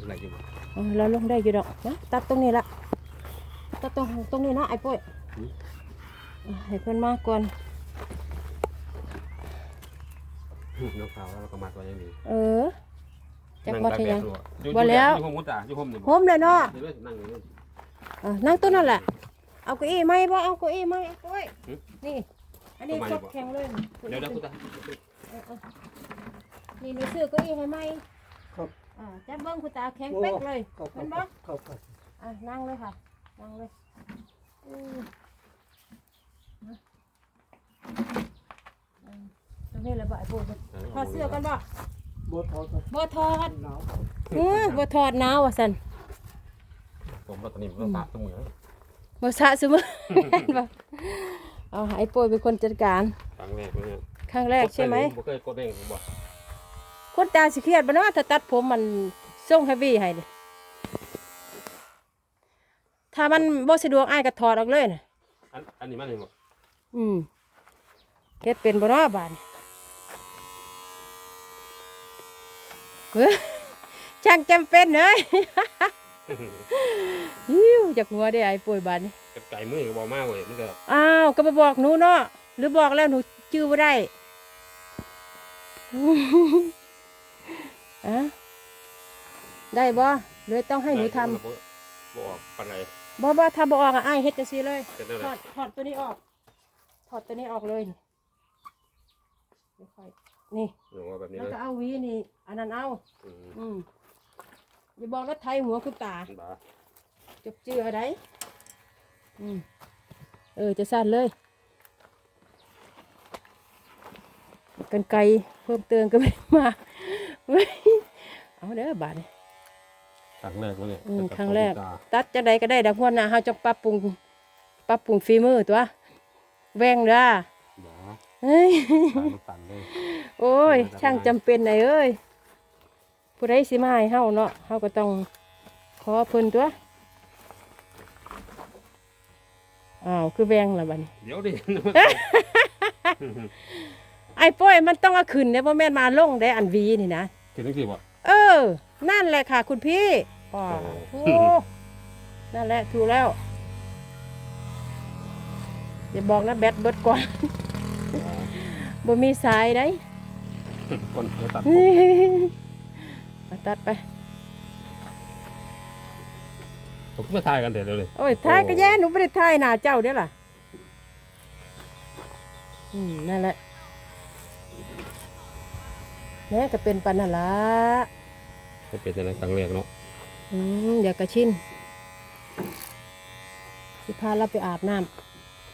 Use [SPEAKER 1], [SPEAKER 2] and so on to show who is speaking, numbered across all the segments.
[SPEAKER 1] งไหนอยู่บ่
[SPEAKER 2] เออเราลงได้อยู่ดอกนะตัดตรงนี้ละตัดตรงตรงนี้นะไอ้ปุ้ยอะให้เพิ่นมาก่อน
[SPEAKER 1] น้องสาวเราก็มัดไว้อย่างนี้
[SPEAKER 2] เออจักบ่ทียัง
[SPEAKER 1] อยู่
[SPEAKER 2] บ่แล้ว
[SPEAKER 1] อยู่ห้องมุดอะอยู่ห้องนี่
[SPEAKER 2] โฮมเลยเนาะ
[SPEAKER 1] เดี๋ยวนั่งอยู่นี่
[SPEAKER 2] เออนั่งตัวนั่นแหละเอาเก้าอี้ไหมบ่เอาเก้าอี้ไหมไอ้ปุ้ย
[SPEAKER 1] หึ
[SPEAKER 2] นี่อันนี้
[SPEAKER 1] ทำไม
[SPEAKER 2] ครบ
[SPEAKER 1] บ่
[SPEAKER 2] แข็งเลย
[SPEAKER 1] เดี๋ยวเดี๋ยวคุณตา
[SPEAKER 2] เออเออนี่หนูซื้อเก้าอี้ให้ไหม
[SPEAKER 3] ครับ
[SPEAKER 2] อ่าจับเบิ้งคุณตาแข็งเป๊กเลย
[SPEAKER 3] ครับค
[SPEAKER 2] เห็
[SPEAKER 3] รับ
[SPEAKER 2] นบ่
[SPEAKER 3] ครับครับ
[SPEAKER 2] อะนั่งเลยค่ะ นั่งเลยอืมนะอืมตรงนี้แหละบ่ไอ้ปุ้ยถอดเสื้อกันบ่
[SPEAKER 3] บทอครับ
[SPEAKER 2] บ่ถอด
[SPEAKER 3] หนาว
[SPEAKER 2] เออบ่ถอดหนาวว่าซั่น
[SPEAKER 1] ผมเราตอนนี้เราตากเสมอ
[SPEAKER 2] บ่สะสมอบ่เอาให้ไอ้ปุ้ยเป็นคนจัดการ
[SPEAKER 1] ครั้งแรกเลยเนี่ย
[SPEAKER 2] ครั้งแรกใช่ไหม
[SPEAKER 1] บ่เคยกดเด้งผมบอก
[SPEAKER 2] คนตาสิเครียดบ่เนาะถ้าตัดผมมันทรงเฮฟวี่ให้นี่ถ้ามันบ่สะดวกอ้ายก็ถอดออกเลยน่ะ
[SPEAKER 1] อันอันนี้มันเห็นบ่
[SPEAKER 2] อืมเฮ็ดเป็นบ่เนาะบาดนี้เฮ้ยช่างจำเป็นเอ้ยฮิวจากหัวได้ไอ้ป่วยบาดนี้
[SPEAKER 1] กับไก่มือก็บ่มากเว้ยมันก็
[SPEAKER 2] อ้าวก็มาบอกหนูเนาะหรือบอกแล้วหนูจื้อบ่ได้ อะได้บ่เลยต้องให้หนูทำ
[SPEAKER 1] บ่บ่ออกปานใด
[SPEAKER 2] บ่บ่ถ้าบ่ออกอะอ้ายเฮ็ดจังซี่เลย
[SPEAKER 1] เป็นจัง
[SPEAKER 2] ถ
[SPEAKER 1] ได๋
[SPEAKER 2] อดถอดตัวนี้ออก ถอดตัวนี้ออกเลยนี่เดี๋ยวค่อยนี่
[SPEAKER 1] หนูว่าแบบนี้
[SPEAKER 2] แล้ว
[SPEAKER 1] เลย
[SPEAKER 2] ก็เอาหวีนี่ อันนั้นเอา
[SPEAKER 1] อืม
[SPEAKER 2] อืมอย่าบอกว่าไทยหัวคุณตา
[SPEAKER 1] บ้า
[SPEAKER 2] จบเจืออะไรอืม เออ จะสั้นเลย กันไกลเพิ่มเติมก็ไม่ได้มาเว้ย เอาเด้อบาดนี้
[SPEAKER 1] ครั้งแรกเลย
[SPEAKER 2] อืมครั้งแรก ตัดจะใดก็ได้ดักหัวหน้าเฮาจะปรับปรุงปรับปรุงฝีมือตัวแวงเด้อ
[SPEAKER 1] บ้า
[SPEAKER 2] เฮ้ย
[SPEAKER 1] ขามันสั่นเลย
[SPEAKER 2] โอ้ย ช่างจำเป็นไหนเอ้ย ผู้ใดสิมาให้เฮาเนาะเฮาก็ต้องขอเพิ่นตัว อ้าว คือแวงละบัดนี้
[SPEAKER 1] เดี๋ยวดิ
[SPEAKER 2] ไอ้ป้อยมันต้องเอาขึ้นเนี่ยบ่แม่นมาลงได้อันวีนี่นะ
[SPEAKER 1] คิดจังซี่บ่
[SPEAKER 2] เออ นั่นแหละค่ะ คุณพี่อ๋อ
[SPEAKER 1] โอ้
[SPEAKER 2] โอ้นั่นแหละถูกแล้วอย่าบอกนะแบตเบิดก่อนบ่มีสายได้
[SPEAKER 1] คนเดี๋ยวตัดผม
[SPEAKER 2] มาตัดไป
[SPEAKER 1] ผมก็มาทายกันเดี๋ยวเลย
[SPEAKER 2] โอ้ยถ่ายก็แย่หนูไม่ได้ถ่ายหน้าเจ้าเด้อล่ะ อืมนั่นแหละ แม่ก็เป็นปันนั่นละ
[SPEAKER 1] ก็เป็นจังได๋ครั้งแรกเนาะ
[SPEAKER 2] อืมอยากกระชินสิพาเราไปอาบน้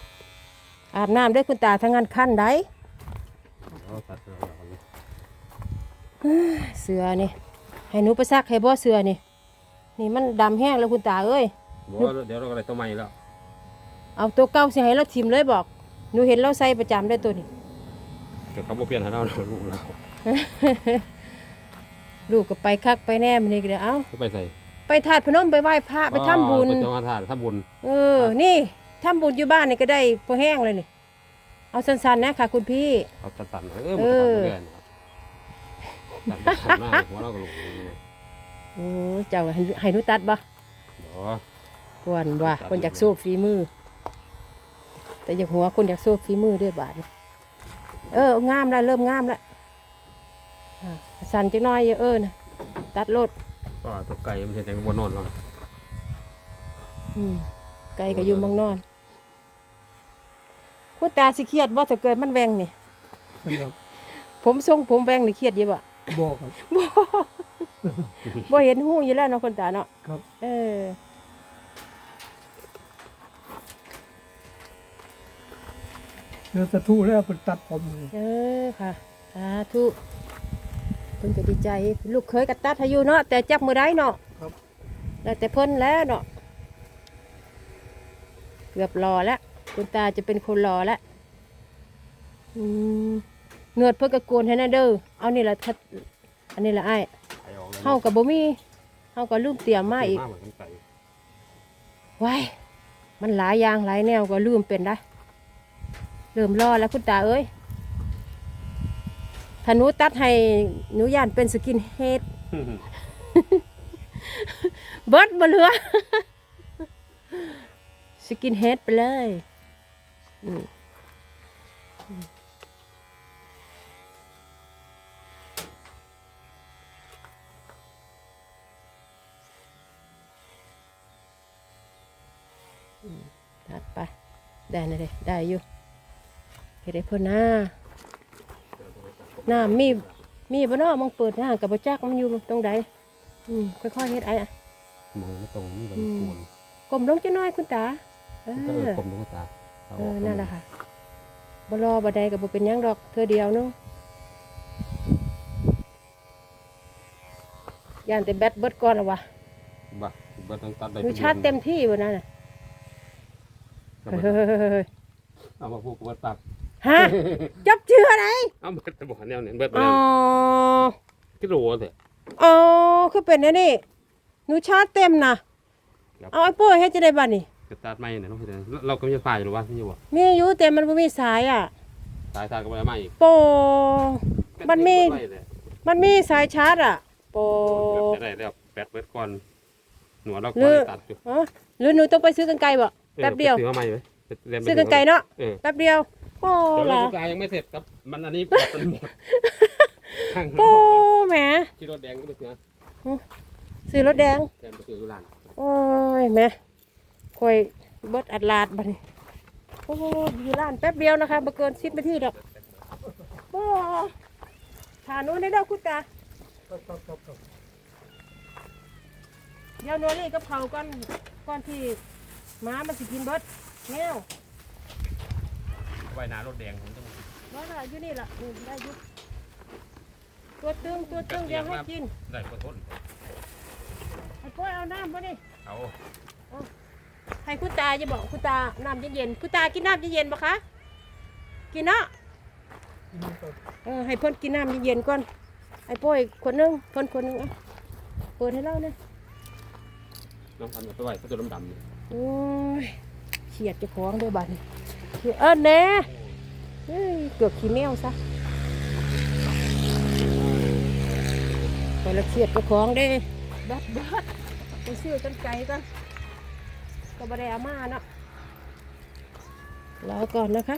[SPEAKER 2] ำอาบน้ำด้วยคุณตาทั้งงานขั้นได้
[SPEAKER 1] เอาตัดเอาเอาเอา
[SPEAKER 2] เสือนี่ให้หนูไปซักให้บ่เสือนี่ นี่มันดำแห้งแล้วคุณตาเอ้ย
[SPEAKER 1] บ่เดี๋ยวเราก็ได้ตัวใหม่แล้ว
[SPEAKER 2] เอาตัวเก่าสิให้เราทิมเลยบอกหนูเห็นเราใส่ประจำได้ตัวนี้
[SPEAKER 1] เดี๋ยวเขาบ่เปลี่ยนให้เราเราลูกเรา
[SPEAKER 2] ลูกก็ไปคักไปแน่มันนี่ก็เดี๋ยวเอ้า
[SPEAKER 1] เขาไปใส่
[SPEAKER 2] ไปถาดพนมไปไหว้พระไปทำบุญ
[SPEAKER 1] ไปจังหวัดทาสทำบุญ
[SPEAKER 2] เออ นี่ทำบุญอยู่บ้านนี่ก็ได้พอแห้งเลยนี่ เอาสั้นๆนะค่ะ คุณพี่
[SPEAKER 1] เขาตัดตันเออมันก็ตัดเรื่อยๆนะครับตัดแบบหน้าหัวเราก็ลง
[SPEAKER 2] โอ้เจ้าให้ให้หนูตัดบ่
[SPEAKER 1] เดี๋ยว
[SPEAKER 2] กวนว่าคนอยากสู้ฝีมือ แต่อยากหัวคนอยากสู้ฝีมือด้วยบาดนี้เอองามแล้วเริ่มงามแล้วอะ สั่นจังน้อยอย่าเออนะตัดรถ
[SPEAKER 1] ก็ตัวไก่มันเห็นแต่บนนอนเรา
[SPEAKER 2] อืมไก่ก็อยู่เมังนอนคุณตาสิเครียดว่าถ้าเกิดมันแวงนี่
[SPEAKER 3] ครับ
[SPEAKER 2] ผมทรงผมแวงนี่เครียดอยี่บ่
[SPEAKER 3] บอกครับ
[SPEAKER 2] บ่บ่เห็นหูอยู่แล้วเนาะคนตาเนาะ
[SPEAKER 3] ครับ
[SPEAKER 2] เออ
[SPEAKER 3] เนื้อสะทุแล้วเป็นตัดผมเลย
[SPEAKER 2] เออค่ะสาธุเพิ่นก็ดีใจ ลูกเคยกระตัดให้อยู่เนาะแต่จับมือได้เนาะ
[SPEAKER 3] ครับ
[SPEAKER 2] แล้วแต่เพิ่นแล้วเนาะเกือบรอแล้วคุณตาจะเป็นคนรอแล้วอืมเงือดเพิ่นก็โกนให้นะเด้อเอานี่ละทัดอันนี้ละไอ้าย
[SPEAKER 1] ไก่ออกเลย
[SPEAKER 2] เฮากับบ่มีเฮาก็ลืมเตรียมมาอีก
[SPEAKER 1] เหมือนไก่
[SPEAKER 2] ว้ายมันหลายอย่างหลายแนวก็ลืมเป็นได้เริ่มรอแล้วคุณตาเอ้ย ถ้าหนูตัดให้หนูย่านเป็นสกินเฮดเบิดบ่เหลือ สกินเฮดไปเลยอืมอืมอืมตัดไป ได้นะเด้ได้อยู่เฮ็ดได้เพิ่นหน้า น้ำมีมีบ่เนาะมองเปิดหน้ากับบ่จักมันอยู่ตรงใดอืมค่อยๆเฮ็ดไอ้อะ
[SPEAKER 1] มองไม่ตรงนี่มัน
[SPEAKER 2] อืม
[SPEAKER 1] ควร
[SPEAKER 2] กลมลงจะน้อยคุณตาเอ
[SPEAKER 1] ก็เออ
[SPEAKER 2] อ
[SPEAKER 1] กลมลูกตาา
[SPEAKER 2] เอ
[SPEAKER 1] อ
[SPEAKER 2] อ
[SPEAKER 1] อก
[SPEAKER 2] นั่นแหละค่ะบ่รอบ่ใดก็บ่เป็นหยังดอกเธอเดียวเนึงย่านแต่แบตเบิดก่อนแล้ววะ
[SPEAKER 1] บ่เบิดต้องตัดได้
[SPEAKER 2] หนูชาร์จเต็มที่บ่นั่นน่ะ
[SPEAKER 1] เอา
[SPEAKER 2] เฮ้
[SPEAKER 1] เบิด
[SPEAKER 2] ย
[SPEAKER 1] เอามาพูดกับเบิดปรับ
[SPEAKER 2] ฮะจับเชื่ออะไร
[SPEAKER 1] เอาเบิดแต่บ่หันแนวเนี่ยเบิดไป
[SPEAKER 2] อ๋อ
[SPEAKER 1] แล้วกิโลเถอะ
[SPEAKER 2] อ๋อคือเป็นอันนี่หนูชาร์จเต็มน่ะ
[SPEAKER 1] ครับ
[SPEAKER 2] เอาไอ้โป้ยเฮ็ดจะได้บัดนี่
[SPEAKER 1] กระตัดไม้เนี่ยต้องเฮ็ดจังได๋เราก็มีไฟอยู่หรือว่าที่อยู่บ่
[SPEAKER 2] มีอยู่แต่มันบ่มีสายอะ
[SPEAKER 1] สายสายก็บ่ได้มาอีก
[SPEAKER 2] โป มันมี
[SPEAKER 1] ไว้เลย
[SPEAKER 2] มันมีสายชาร์จอะ โป
[SPEAKER 1] เกือบจะได้แล้วแปดเบิดก่อนหนวดเรา
[SPEAKER 2] หรื
[SPEAKER 1] ก็
[SPEAKER 2] อ
[SPEAKER 1] ได้ตัดอยู่
[SPEAKER 2] อ๋อหรือหนูต้องไปซื้อกันไกลบ่
[SPEAKER 1] ออ
[SPEAKER 2] แป๊บเดียว
[SPEAKER 1] ไปซื้อมาใหม่ไหมไปเรียไป
[SPEAKER 2] ซื้อกันไกลเนาะ
[SPEAKER 1] เออ
[SPEAKER 2] แป๊บเดียว โป้
[SPEAKER 1] เดี๋ยวเรา
[SPEAKER 2] ล่ะ
[SPEAKER 1] ลูกกายยังไม่เสร็จครับ มันอันนี้มันหมดข้าง
[SPEAKER 2] โป้แหม
[SPEAKER 1] ที่รถแดงก็ไปซื้อ
[SPEAKER 2] ซื้อรถแดง
[SPEAKER 1] แทนไปซื้ออยู่ร้าน
[SPEAKER 2] โอ้ยแหม่ค่อยเบิดอัดลาดบัดนี้โอ้อยู่ร้านแป๊บเดียวนะคะบ่เกิน10นาทีดอกโป้ทานนู้นได้ดอกคุณตา
[SPEAKER 3] ครับครับครับครับ
[SPEAKER 2] เดี๋ยวหนัวนี่กับเขาวก่อนก่อนที่หมามันสิกินเบิดแมว
[SPEAKER 1] ไว้หน้ารถแดงผมต้อง
[SPEAKER 2] ว่าล่ะอยู่นี่ล่ะนี่ได้อยู่ตัวตึงตัวตึงเดี๋ยวให้กิน
[SPEAKER 1] ได้ขอทน
[SPEAKER 2] ไอ้ก้อยเอาน้ำบ่นี่
[SPEAKER 1] เอา
[SPEAKER 2] ให้คุณตาจะบอกคุณตาน้ำเย็นๆคุณตากินน้ำเย็นๆปะคะ กินเนาะ
[SPEAKER 3] กินนี่ก่อน
[SPEAKER 2] เออให้เพิ่นกินน้ำเย็นๆก่อนไอ้ป้อยคนหนึงเพิ่นคนหนึงอะเปิดให้เราเนี่ย
[SPEAKER 1] น้องพันธุ์เอาไปไว้ถ้าตัวดำๆนี่
[SPEAKER 2] โอ้ยเฉียดเจะคล้าของด้วยบัดนี้ เฉียดเออแน่เกือบขี้แมวซะไปละเฉียดเจะของเด้บัดบัดไปซื้อกันไก่กันก็บ่ได้อามาเนาะรอก่อนนะคะ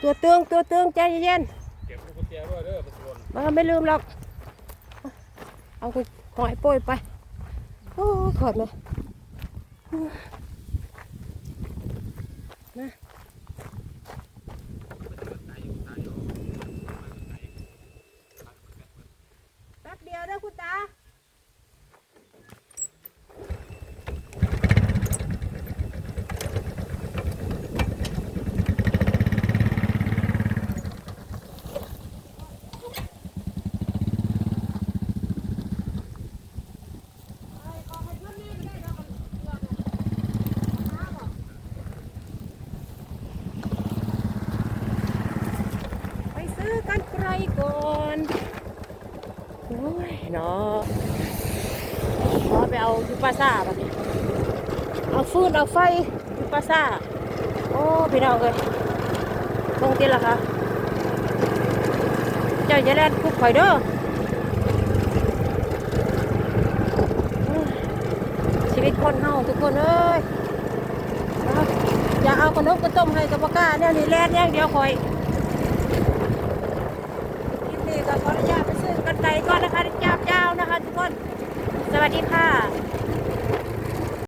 [SPEAKER 2] ตัวเตืองตัวเตืองใจเย็น
[SPEAKER 1] เก็บกุญแจด้วยเด้อไปส่วน
[SPEAKER 2] มาไม่ลืมหรอก เอาคุณขอไอ้โป้ยไป โอ้ขอดมามาแป๊บเดียวเด้อคุณตา ไปซื้อกันไกลก่อนโอ้ยเนาะขอไป เอาอยู่ปราสาทบัดนี้เอาฟืนเอาไฟอยู่ปราสาโอ้พี่น้องเลยตรงที่ละคะเจ้าจะแล่นคุกข่อยเด้อชีวิตคนเฮาทุกคนเอ้ยอย่าเอาขนมกระต้มให้กับปากาเนี่ยนี่แล่นอย่างเดียวข่อยคลิปนี้ก็ขออนุญาตไปซื้อกันไก่ก่อนนะคะจ้าเจ้านะคะทุกคน สวัสดีค่ะ